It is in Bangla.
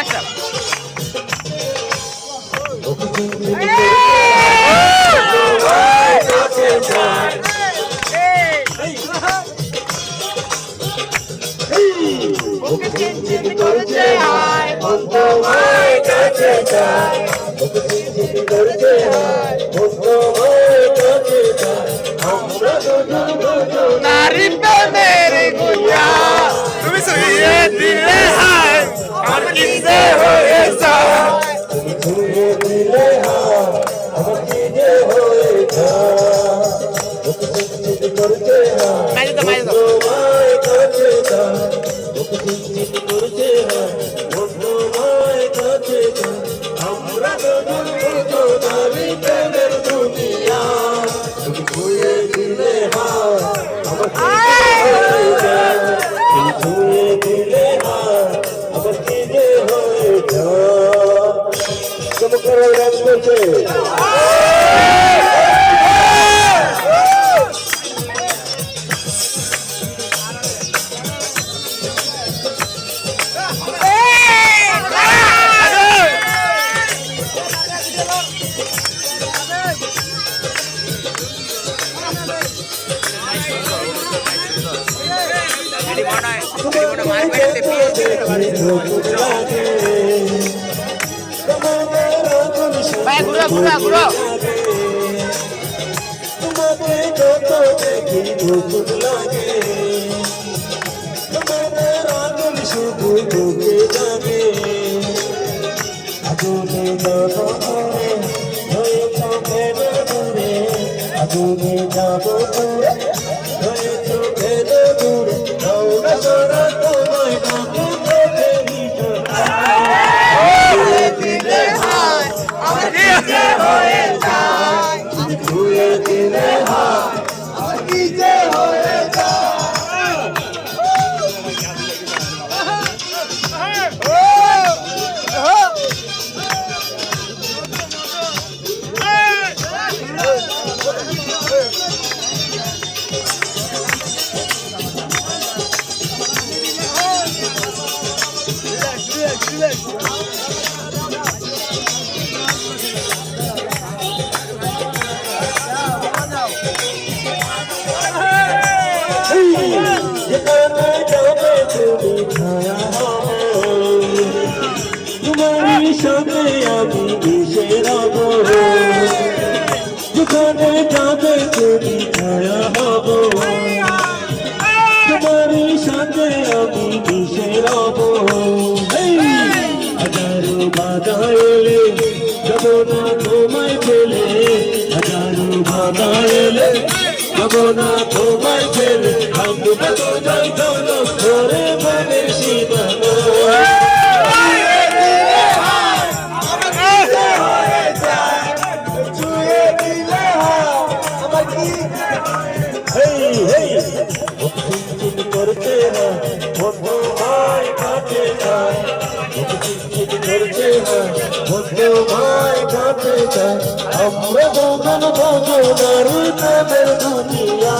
মাস্টার নারী প্রেমের মাইরে দাও মাইরে দাও। ভাই ঘুরো ঘুরো ঘুরো তোমাকে যত দেখি দুপুর লাগে তোমাদের আগুন শুধু ঢুকে দূরে হয়েছ কেন দূরে আগুনে যাব দূরে হয়েছ কেন ধুয়ে দিলে হাত তোমারই সাথে আমি মিশে রব যেখানে যাবে তুমি ছায়া হব তোমারই সাথে আমি মিশে রব হাজারো বাধা এলে যাব না তোমায় ফেলে হাজারো বাধা যাব না তোমায় ফেলে আমরা তো যাই ধরে করছে না চিনচিন ধরছে না বন্ধু ভাই কাছে যায় আমরা দুজন দুজনার প্রেমের দুনিয়া।